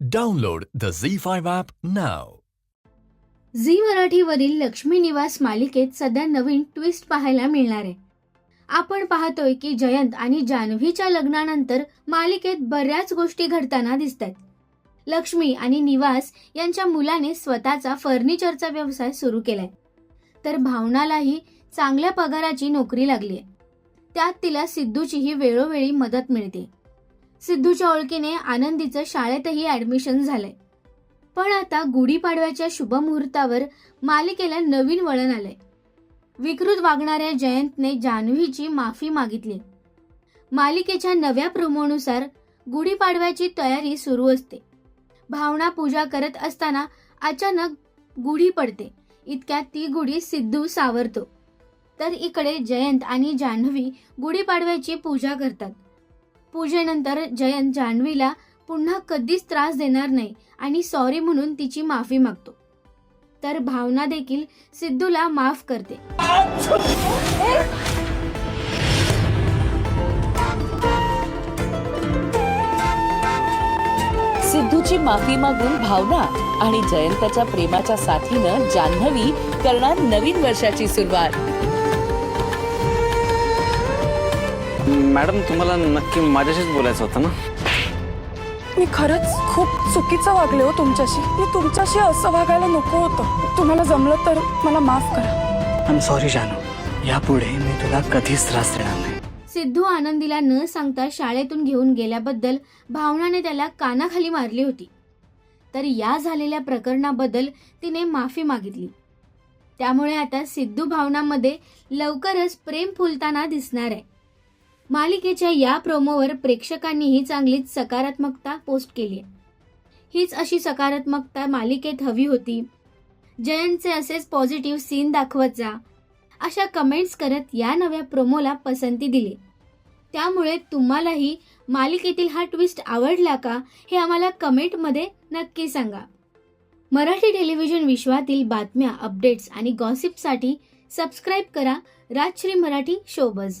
Download the Zee five app now Zee मराठीवरील लक्ष्मी निवास मालिकेत सध्या नवीन ट्विस्ट पाहायला मिळणार आहे. आपण पाहतोय की जयंत आणि जान्हवीच्या लग्नानंतर मालिकेत बऱ्याच गोष्टी घडताना दिसतात लक्ष्मी आणि निवास यांच्या मुलाने स्वतःचा फर्निचरचा व्यवसाय सुरू केलाय. तर भावनालाही चांगल्या पगाराची नोकरी लागली आहे त्यात तिला सिद्धूचीही वेळोवेळी मदत मिळते. सिद्धूच्या ओळखीने आनंदीचं शाळेतही ऍडमिशन झालंय. पण आता गुढीपाडव्याच्या शुभमुहूर्तावर मालिकेला नवीन वळण आलंय. विकृत वागणाऱ्या जयंतने जान्हवीची माफी मागितली. मालिकेच्या नव्या प्रोमोनुसार गुढीपाडव्याची तयारी सुरू असते. भावना पूजा करत असताना अचानक गुढी पडते. इतक्यात ती गुढी सिद्धू सावरतो. तर इकडे जयंत आणि जान्हवी गुढीपाडव्याची पूजा करतात. पूजेनंतर जयंत जान्हवीला पुन्हा कधीच त्रास देणार नाही आणि सॉरी म्हणून तिची माफी मागतो. तर भावना देखील सिद्धूला माफ करते. सिद्धूची माफी मागून भावना आणि जयंताच्या प्रेमाच्या साथीनं जान्हवी करणार नवीन वर्षाची सुरुवात. मॅडम तुम्हाला नक्की माझ्याशीच बोलायचं होतं ना? मी खरंच खूप चुकीचं वागले हो तुमच्याशी. मी तुमच्याशी असं वागायला नको होतं. तुम्हाला जमलं तर मला माफ करा. आय एम सॉरी जानू. यापुढे मी तुला कधीच त्रास देणार नाही. सिद्धू आनंदीला न सांगता शाळेतून घेऊन गेल्याबद्दल भावनाने त्याला कानाखाली मारली होती. तर या झालेल्या प्रकरणाबद्दल तिने माफी मागितली. त्यामुळे आता सिद्धू भावनामध्ये लवकरच प्रेम फुलताना दिसणार आहे. मालिकेच्या या प्रोमोवर प्रेक्षकांनीही चांगलीच सकारात्मकता पोस्ट केली आहे. हीच अशी सकारात्मकता मालिकेत हवी होती. जयंतचे असेच पॉझिटिव्ह सीन दाखवत जा अशा कमेंट्स करत या नव्या प्रोमोला पसंती दिली. त्यामुळे तुम्हालाही मालिकेतील हा ट्विस्ट आवडला का हे आम्हाला कमेंटमध्ये नक्की सांगा. मराठी टेलिव्हिजन विश्वातील बातम्या अपडेट्स आणि गॉसिपसाठी सबस्क्राईब करा Rajshri Marathi ShowBuzz